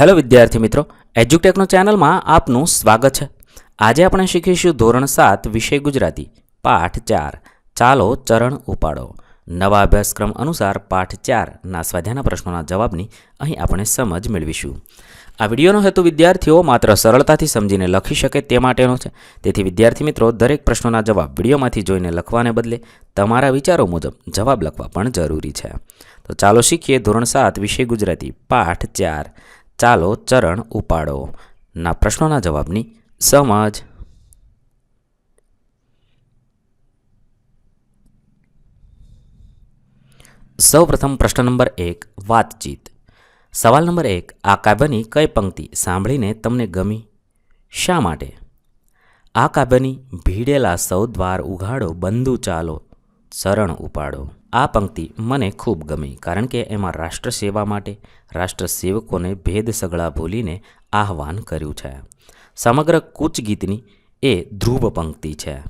Hello વિદ્યાર્થી મિત્રો એજ્યુટેકનો ચેનલમાં આપનું સ્વાગત છે. આજે આપણે શીખીશું ધોરણ સાત, વિષય ગુજરાતી, પાઠ ચાર. ચાલો ચરણ ઉપાડો. નવા અભ્યાસક્રમ અનુસાર પાઠ ચારના સ્વાધ્યાયના પ્રશ્નોના જવાબની અહીં આપણે સમજ મેળવીશું. આ વિડીયોનો હેતુ વિદ્યાર્થીઓ માત્ર સરળતાથી સમજીને લખી શકે તે માટેનો છે. તેથી વિદ્યાર્થી મિત્રો, દરેક પ્રશ્નોના જવાબ વિડીયોમાંથી જોઈને લખવાને બદલે તમારા વિચારો મુજબ જવાબ લખવા પણ જરૂરી છે. તો ચાલો શીખીએ ધોરણ સાત, વિષય ગુજરાતી, પાઠ ચાર. ચાલો ચરણ ઉપાડો. ના પ્રશ્નોના જવાબની સમજ. સૌપ્રથમ પ્રશ્ન નંબર એક, વાતચીત. સવાલ નંબર એક, આ કાવ્યની કઈ પંક્તિ સાંભળીને તમને ગમી? શા માટે? આ કાવ્યની ભીડેલા સૌ દ્વાર ઉઘાડો, બંધુ ચાલો શરણ ઉપાડો. આ પંક્તિ મને ખૂબ ગમી કારણ કે એમાં રાષ્ટ્ર સેવા માટે રાષ્ટ્ર સેવકોને ભેદ સગળા ભૂલીને આહવાન કર્યું છે. સમગ્ર કૂચ ગીતની એ ધ્રુવ પંક્તિ છે.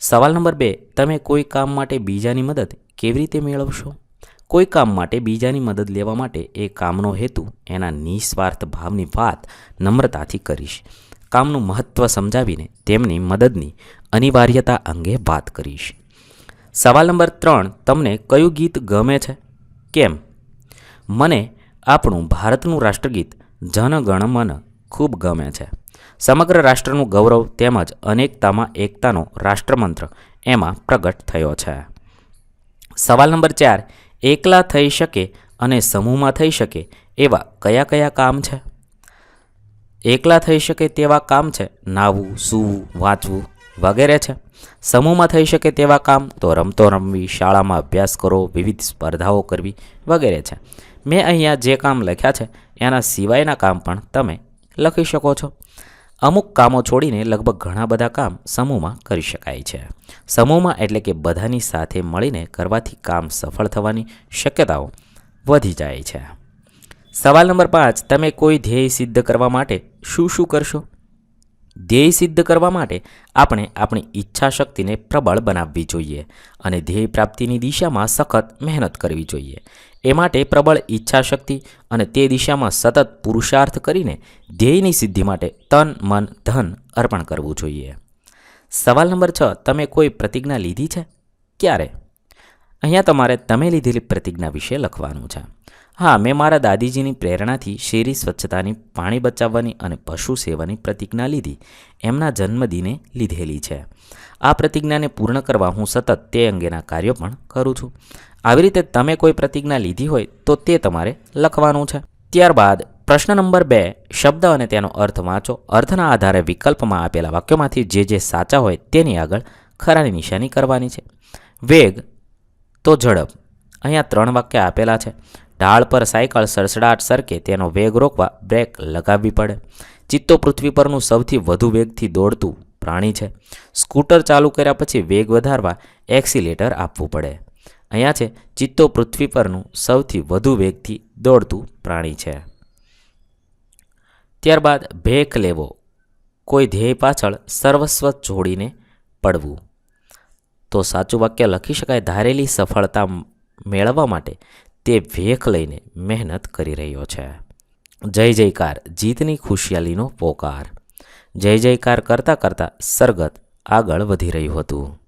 સવાલ નંબર બે, તમે કોઈ કામ માટે બીજાની મદદ કેવી રીતે મેળવશો? કોઈ કામ માટે બીજાની મદદ લેવા માટે એ કામનો હેતુ એના નિસ્વાર્થ ભાવની વાત નમ્રતાથી કરીશ. કામનું મહત્ત્વ સમજાવીને તેમની મદદની અનિવાર્યતા અંગે વાત કરીશ. સવાલ નંબર ત્રણ તમને કયું ગીત ગમે છે? કેમ? મને આપણું ભારતનું રાષ્ટ્રગીત જનગણ મન ખૂબ ગમે છે. સમગ્ર રાષ્ટ્રનું ગૌરવ તેમજ અનેકતામાં એકતાનો રાષ્ટ્રમંત્ર એમાં પ્રગટ થયો છે. સવાલ નંબર ચાર, એકલા થઈ શકે અને સમૂહમાં થઈ શકે એવા કયા કયા કામ છે? એકલા થઈ શકે તેવા કામ છે? નાવું સૂવું, વાંચવું વગેરે છે. સમૂહમાં થઈ શકે તેવા કામ તો રમતો રમવી, શાળામાં અભ્યાસ કરો વિવિધ સ્પર્ધાઓ કરવી વગેરે છે. મેં અહીંયા જે કામ લખ્યા છે, એના સિવાયના કામ પણ તમે લખી શકો છો. અમુક કામો છોડીને લગભગ ઘણા બધા કામ સમૂહમાં કરી શકાય છે. સમૂહમાં એટલે કે બધાની સાથે મળીને કરવાથી કામ સફળ થવાની શક્યતાઓ વધી જાય છે. સવાલ નંબર પાંચ, તમે કોઈ ધ્યેય સિદ્ધ કરવા માટે શું શું કરશો? ધ્યેય સિદ્ધ કરવા માટે આપણે આપણી ઈચ્છા શક્તિને પ્રબળ બનાવવી જોઈએ અને ધ્યેય પ્રાપ્તિની દિશામાં સખત મહેનત કરવી જોઈએ. એ માટે પ્રબળ ઈચ્છા શક્તિ અને તે દિશામાં સતત પુરુષાર્થ કરીને ધ્યેયની સિદ્ધિ માટે તન, મન, ધન અર્પણ કરવું જોઈએ. સવાલ નંબર છ, તમે કોઈ પ્રતિજ્ઞા લીધી છે? ક્યારે? અહીંયા તમારે તમે લીધેલી પ્રતિજ્ઞા વિશે લખવાનું છે. હા, મેં મારા દાદીજીની પ્રેરણાથી શેરી સ્વચ્છતાની, પાણી બચાવવાની અને પશુ સેવાની પ્રતિજ્ઞા લીધી. એમના જન્મદિને લીધેલી છે. આ પ્રતિજ્ઞાને પૂર્ણ કરવા હું સતત તે અંગેના કાર્યો પણ કરું છું. આવી રીતે તમે કોઈ પ્રતિજ્ઞા લીધી હોય તો તે તમારે લખવાનું છે. ત્યારબાદ, પ્રશ્ન નંબર બે, શબ્દ અને તેનો અર્થ વાંચો. અર્થના આધારે વિકલ્પમાં આપેલા વાક્યોમાંથી જે જે સાચા હોય તેની આગળ ખરાની નિશાની કરવાની છે. વેગ, તો ઝડપ. અહીંયા ત્રણ વાક્ય આપેલા છે. ઢાળ પર સાયકલ સડસડાટ સરકે તેનો વેગ રોકવા બ્રેક લગાવવી પડે. ચિત્તો પૃથ્વી પરનું સૌથી વધુ વેગથી દોડતું પ્રાણી છે. સ્કૂટર ચાલુ કર્યા પછી વેગ વધારવા એક્સિલેટર આપવું પડે. અહીંયા છે, ચિત્તો પૃથ્વી પરનું સૌથી વધુ વેગથી દોડતું પ્રાણી છે. ત્યારબાદ ભેખ લેવો. કોઈ ધ્યેય પાછળ સર્વસ્વ જોડીને પડવું. તો સાચું વાક્ય લખી શકાય, ધારેલી સફળતા મેળવવા માટે તે ભેખ લઈને મહેનત કરી રહ્યો છે. જય જયકાર, જીતની ખુશિયાલીનો પોકાર. જય જયકાર કરતાં કરતાં સરગત આગળ વધી રહ્યું હતું.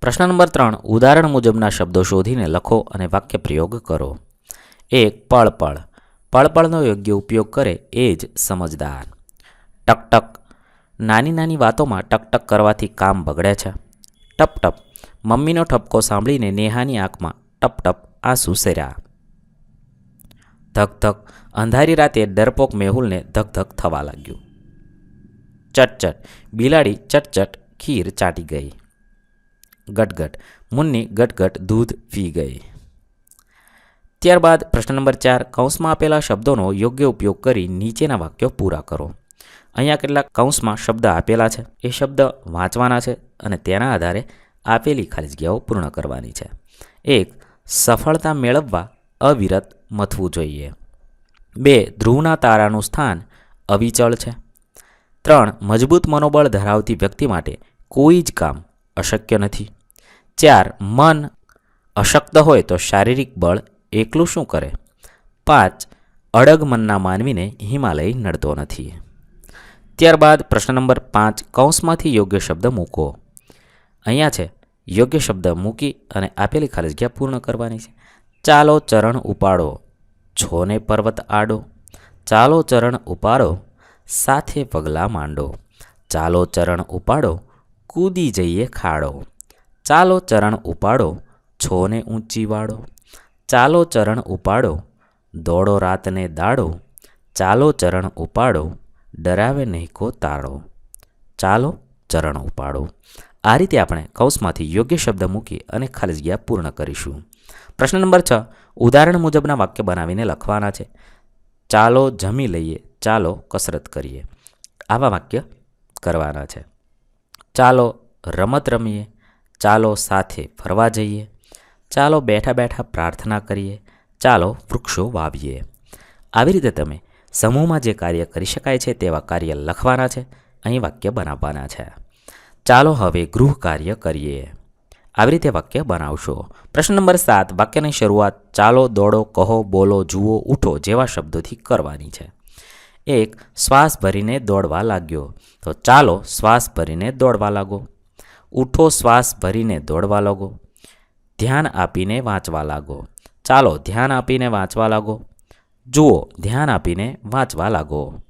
પ્રશ્ન નંબર ત્રણ, ઉદાહરણ મુજબના શબ્દો શોધીને લખો અને વાક્ય પ્રયોગ કરો. એક પળ પળ પળપળનો યોગ્ય ઉપયોગ કરે એ જ સમજદાર. ટકટક. નાની નાની વાતોમાં ટકટક કરવાથી કામ બગડે છે. ટપ ટપ મમ્મીનો ઠપકો સાંભળીને નેહાની આંખમાં ટપ ટપ આંસુ સેર્યા. ધક ધક, અંધારી રાતે ડરપોક મેહુલને ધક ધક થવા લાગ્યું. ચટચટ બિલાડી ચટચટ ખીર ચાટી ગઈ. ગટગટ, મુન્ની ગટગટ દૂધ પી ગઈ. ત્યારબાદ પ્રશ્ન નંબર ચાર, કૌંસમાં આપેલા શબ્દોનો યોગ્ય ઉપયોગ કરી નીચેના વાક્યો પૂરા કરો. અહીંયા કેટલાક કૌંસમાં શબ્દ આપેલા છે. એ શબ્દ વાંચવાના છે અને તેના આધારે આપેલી ખાલી જગ્યાઓ પૂર્ણ કરવાની છે. એક, સફળતા મેળવવા અવિરત મથવું જોઈએ. બે, ધ્રુવના તારાનું સ્થાન અવિચળ છે. ત્રણ, મજબૂત મનોબળ ધરાવતી વ્યક્તિ માટે કોઈ જ કામ અશક્ય નથી. ચાર, મન અશક્ત હોય તો શારીરિક બળ એકલું શું કરે? પાંચ, અડગ મનના માનવીને હિમાલય નડતો નથી. ત્યારબાદ પ્રશ્ન નંબર પાંચ, કૌંસમાંથી યોગ્ય શબ્દ મૂકો. અહીંયા છે. યોગ્ય શબ્દ મૂકી અને આપેલી ખાલી જગ્યા પૂર્ણ કરવાની છે. ચાલો ચરણ ઉપાડો. છોને પર્વત આડો. ચાલો ચરણ ઉપાડો. સાથે પગલાં માંડો. ચાલો ચરણ ઉપાડો. કૂદી જઈએ ખાડો. ચાલો ચરણ ઉપાડો. છોને ઊંચી વાળો. ચાલો ચરણ ઉપાડો. દોડો રાતને દાડો. ચાલો ચરણ ઉપાડો. ડરાવે નહીં કો તાળો. ચાલો ચરણ ઉપાડો. આ રીતે આપણે કૌંસમાંથી યોગ્ય શબ્દ મૂકી અને ખાલી જગ્યા પૂર્ણ કરીશું. પ્રશ્ન નંબર છ. ઉદાહરણ મુજબના વાક્ય બનાવીને લખવાના છે. ચાલો જમી લઈએ. ચાલો કસરત કરીએ. આવા વાક્ય કરવાના છે. ચાલો રમત રમીએ. ચાલો સાથે ફરવા જઈએ. ચાલો બેઠા બેઠા પ્રાર્થના કરીએ. ચાલો વૃક્ષો વાવીએ. આવી રીતે તમે સમૂહમાં જે કાર્ય કરી શકાય છે તેવા કાર્ય લખવાના છે. અહીં વાક્ય બનાવવાના છે. ચાલો હવે ગૃહ કાર્ય કરીએ. આવી રીતે વાક્ય બનાવશો. પ્રશ્ન નંબર સાત, વાક્યની શરૂઆત ચાલો, દોડો, કહો, બોલો, જુઓ, ઉઠો જેવા શબ્દોથી કરવાની છે. એક, શ્વાસ ભરીને દોડવા લાગ્યો. તો ચાલો, શ્વાસ ભરીને દોડવા લાગો. ઉઠો, શ્વાસ ભરીને દોડવા લાગો. ધ્યાન આપીને વાંચવા લાગો. ચાલો, ધ્યાન આપીને વાંચવા લાગો. જુઓ, ધ્યાન આપીને વાંચવા લાગો.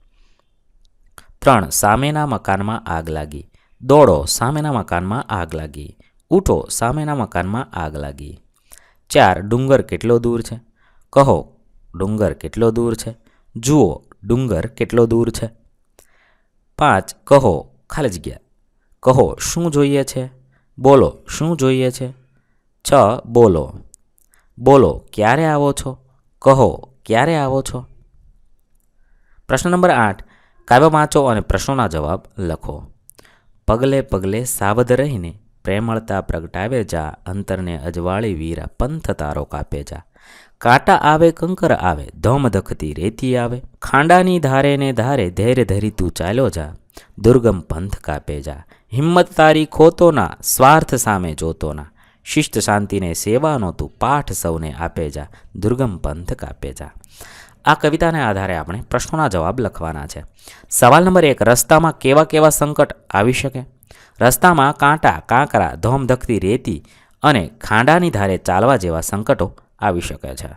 ત્રણ, સામેના મકાનમાં આગ લાગી. દોડો સામેના મકાનમાં આગ લાગી. ઊઠો સામેના મકાનમાં આગ લાગી. ચાર, ડુંગર કેટલો દૂર છે? કહો, ડુંગર કેટલો દૂર છે? જુઓ, ડુંગર કેટલો દૂર છે? પાંચ, કહો, ખાલી જગ્યા. કહો, શું જોઈએ છે? બોલો, શું જોઈએ છે? છ, બોલો. બોલો, ક્યારે આવો છો? કહો, ક્યારે આવો છો? પ્રશ્ન નંબર આઠ, કાવ્ય વાંચો અને પ્રશ્નોના જવાબ લખો. પગલે પગલે સાવધ રહીને પ્રેમળતા પ્રગટાવે જા, અંતરને અજવાળી વીરા પંથ તારો કાપે જા. કાંટા આવે, કંકર આવે ધોમધખતી રેતી આવે. ખાંડાની ધારે ને ધારે ધૈર્ય ધરી તું ચાલ્યો જા, દુર્ગમ પંથ કાપે જા. હિંમત તારી ખોતો ના, સ્વાર્થ સામે જોતો ના. શિષ્ટ શાંતિને સેવાનો તું પાઠ સૌને આપે જા, દુર્ગમ પંથ કાપે જા. આ કવિતાને આધારે આપણે પ્રશ્નોના જવાબ લખવાના છે. સવાલ નંબર એક, રસ્તામાં કેવા કેવા સંકટ આવી શકે? રસ્તામાં કાંટા, કાંકરા ધોમધખતી રેતી અને ખાંડાની ધારે ચાલવા જેવા સંકટો આવી શકે છે.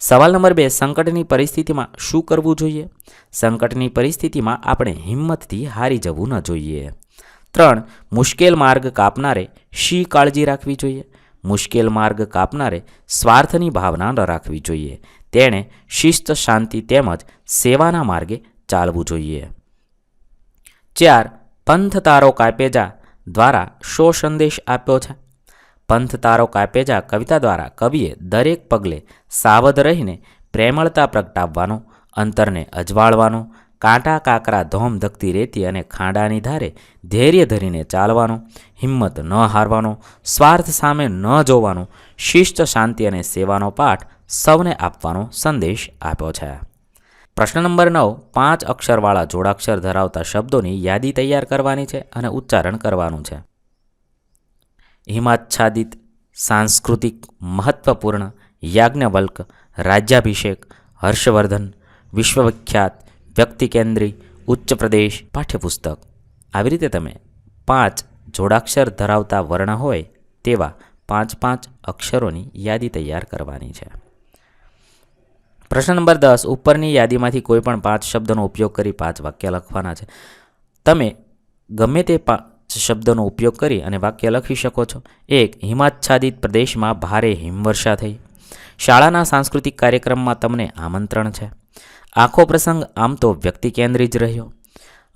સવાલ નંબર બે, સંકટની પરિસ્થિતિમાં શું કરવું જોઈએ? સંકટની પરિસ્થિતિમાં આપણે હિંમતથી હારી જવું ન જોઈએ. ત્રણ, મુશ્કેલ માર્ગ કાપનારે શી કાળજી રાખવી જોઈએ? મુશ્કેલ માર્ગ કાપનારે સ્વાર્થની ભાવના ન રાખવી જોઈએ. તેણે શિસ્ત, શાંતિ તેમજ સેવાના માર્ગે ચાલવું જોઈએ. ચાર પંથ તારો કાપેજા દ્વારા શો સંદેશ આપ્યો છે? પંથ તારો કાપેજા કવિતા દ્વારા કવિએ દરેક પગલે સાવધ રહીને પ્રેમળતા પ્રગટાવવાનો, અંતરને અજવાળવાનો કાંટા કાકરા ધોમ ધકતી રેતી અને ખાંડાની ધારે ધૈર્ય ધરીને ચાલવાનો, હિંમત ન હારવાનો, સ્વાર્થ સામે ન જોવાનો, શિષ્ટ શાંતિ અને સેવાનો પાઠ સૌને આપવાનો સંદેશ આપ્યો છે. પ્રશ્ન નંબર નવ, પાંચ અક્ષરવાળા જોડાક્ષર ધરાવતા શબ્દોની યાદી તૈયાર કરવાની છે અને ઉચ્ચારણ કરવાનું છે. હિમાચ્છાદિત, સાંસ્કૃતિક, મહત્વપૂર્ણ, યાજ્ઞવલ્ક, રાજ્યાભિષેક, હર્ષવર્ધન, વિશ્વવિખ્યાત વ્યક્તિ કેન્દ્રી, ઉચ્ચ પ્રદેશ, પાઠ્યપુસ્તક. આવી રીતે તમે પાંચ જોડાક્ષર ધરાવતા વર્ણ હોય તેવા પાંચ પાંચ અક્ષરોની યાદી તૈયાર કરવાની છે. પ્રશ્ન નંબર દસ, ઉપરની યાદીમાંથી કોઈ પણ પાંચ શબ્દનો ઉપયોગ કરી પાંચ વાક્ય લખવાના છે. તમે ગમે તે પાંચ શબ્દોનો ઉપયોગ કરી અને વાક્ય લખી શકો છો. એક, હિમાચ્છાદિત પ્રદેશમાં ભારે હિમવર્ષા થઈ. શાળાના સાંસ્કૃતિક કાર્યક્રમમાં તમને આમંત્રણ છે. આખો પ્રસંગ આમ તો વ્યક્તિ કેન્દ્રિત જ રહ્યો.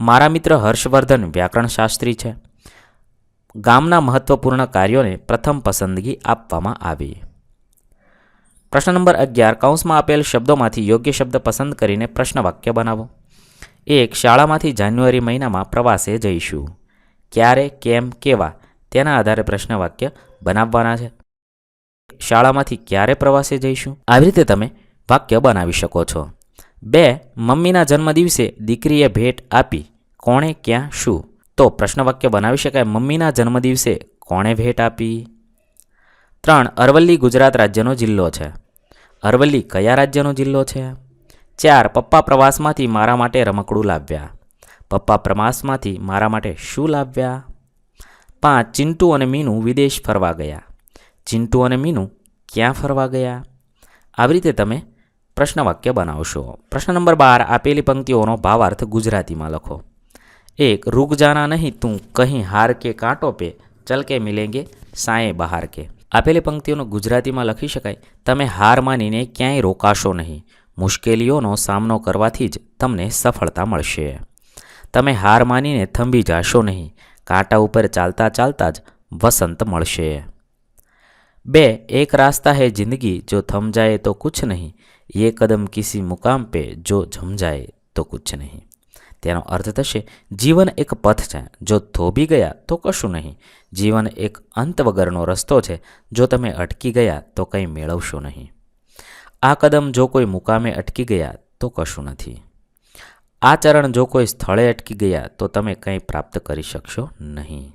મારા મિત્ર હર્ષવર્ધન વ્યાકરણ શાસ્ત્રી છે. ગામના મહત્વપૂર્ણ કાર્યોને પ્રથમ પસંદગી આપવામાં આવી. પ્રશ્ન નંબર અગિયાર, કૌંસમાં આપેલ શબ્દોમાંથી યોગ્ય શબ્દ પસંદ કરીને પ્રશ્ન વાક્ય બનાવો. એક, શાળામાંથી જાન્યુઆરી મહિનામાં પ્રવાસે જઈશું. ક્યારે, કેમ, કેવા? તેના આધારે પ્રશ્ન વાક્ય બનાવવાના છે. શાળામાંથી ક્યારે પ્રવાસે જઈશું? આવી રીતે તમે વાક્ય બનાવી શકો છો. બે, મમ્મીના જન્મદિવસે દીકરીએ ભેટ આપી. કોણે ક્યાં શું? તો પ્રશ્ન વાક્ય બનાવી શકાય. મમ્મીના જન્મદિવસે કોણે ભેટ આપી? ત્રણ, અરવલ્લી ગુજરાત રાજ્યનો જિલ્લો છે. અરવલ્લી કયા રાજ્યનો જિલ્લો છે? ચાર, પપ્પા પ્રવાસમાંથી મારા માટે રમકડું લાવ્યા. પપ્પા પ્રવાસમાંથી મારા માટે શું લાવ્યા? પાંચ, ચિંટુ અને મીનુ વિદેશ ફરવા ગયા. ચિંટુ અને મીનુ ક્યાં ફરવા ગયા? આવી રીતે તમે પ્રશ્ન વાક્ય બનાવશો. પ્રશ્ન નંબર બાર, આપેલી પંક્તિઓનો ભાવાર્થ ગુજરાતીમાં લખો. એક, રૂક જાના નહીં તું, કહી હાર કે કાંટો પે, ચલ કે મિલેંગે સાંએ બહાર કે. આપેલી પંક્તિઓનો ગુજરાતીમાં લખી શકાય, તમે હાર માનીને ક્યાંય રોકાશો નહીં. મુશ્કેલીઓનો સામનો કરવાથી જ તમને સફળતા મળશે. તમે હાર માનીને થંભી જાશો નહીં. કાંટા ઉપર ચાલતા ચાલતા જ વસંત મળશે. બે એક રાસ્તા है जिंदगी जो थम जाए तो कुछ नहीं ये कदम किसी मुकाम पे जो जम जाए તો કુછ નહીં તેનો અર્થ થશે જીવન એક પથ છે જો થોભી ગયા તો કશું નહીં જીવન એક અંત વગરનો રસ્તો છે જો તમે અટકી ગયા તો કંઈ મેળવશો નહીં આ કદમ જો કોઈ મુકામે અટકી ગયા તો કશું નથી આ ચરણ જો કોઈ સ્થળે અટકી ગયા તો તમે કંઈ પ્રાપ્ત કરી શકશો નહીં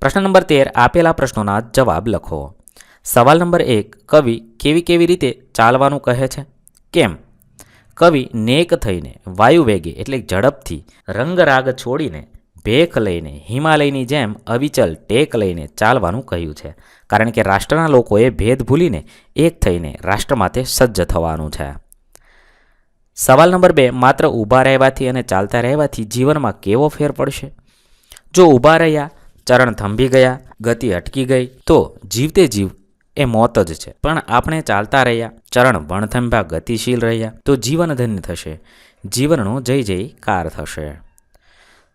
પ્રશ્ન નંબર તેર, આપેલા પ્રશ્નોના જવાબ લખો. સવાલ નંબર એક, કવિ કેવી કેવી રીતે ચાલવાનું કહે છે? કેમ? કવિ નેક થઈને, વાયુ વેગે એટલે ઝડપથી રંગરાગ છોડીને, ભેખ લઈને, હિમાલયની જેમ અવિચલ ટેક લઈને ચાલવાનું કહ્યું છે. કારણ કે રાષ્ટ્રના લોકોએ ભેદ ભૂલીને એક થઈને રાષ્ટ્ર માટે સજ્જ થવાનું છે. સવાલ નંબર બે, માત્ર ઊભા રહેવાથી અને ચાલતા રહેવાથી જીવનમાં કેવો ફેર પડશે? જો ઊભા રહ્યા ચરણ થંભી ગયા, ગતિ અટકી ગઈ. તો જીવતે જીવ, એ મોત જ છે. પણ આપણે ચાલતા રહ્યા, ચરણ વણથંભા ગતિશીલ રહ્યા, તો જીવન ધન્ય થશે. જીવનનો જય જયકાર થશે.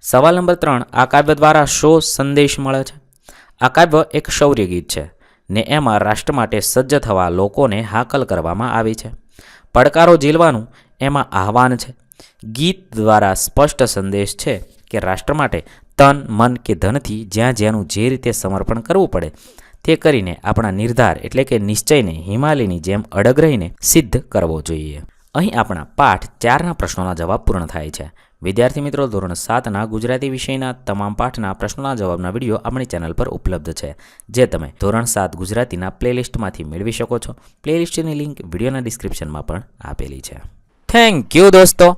સવાલ નંબર ત્રણ, આ કાવ્ય દ્વારા શો સંદેશ મળે છે? આ કાવ્ય એક શૌર્ય ગીત છે, ને એમાં રાષ્ટ્ર માટે સજ્જ થવા લોકોને હાકલ કરવામાં આવી છે. પડકારો ઝીલવાનું એમાં આહવાન છે. ગીત દ્વારા સ્પષ્ટ સંદેશ છે કે રાષ્ટ્ર માટે તન, મન કે ધનથી જ્યાં જ્યાંનું જે રીતે સમર્પણ કરવું પડે, તે કરીને આપણા નિર્ધાર એટલે કે નિશ્ચયને હિમાલયની જેમ અડગ રહીને સિદ્ધ કરવો જોઈએ. અહીં આપણા પાઠ ચારના પ્રશ્નોના જવાબ પૂર્ણ થાય છે. વિદ્યાર્થી મિત્રો, ધોરણ સાતના ગુજરાતી વિષયના તમામ પાઠના પ્રશ્નોના જવાબના વીડિયો આપણી ચેનલ પર ઉપલબ્ધ છે, જે તમે ધોરણ સાત ગુજરાતીના પ્લેલિસ્ટમાંથી મેળવી શકો છો. પ્લેલિસ્ટની લિંક વિડીયોના ડિસ્ક્રિપ્શનમાં પણ આપેલી છે. થેન્ક યુ દોસ્તો.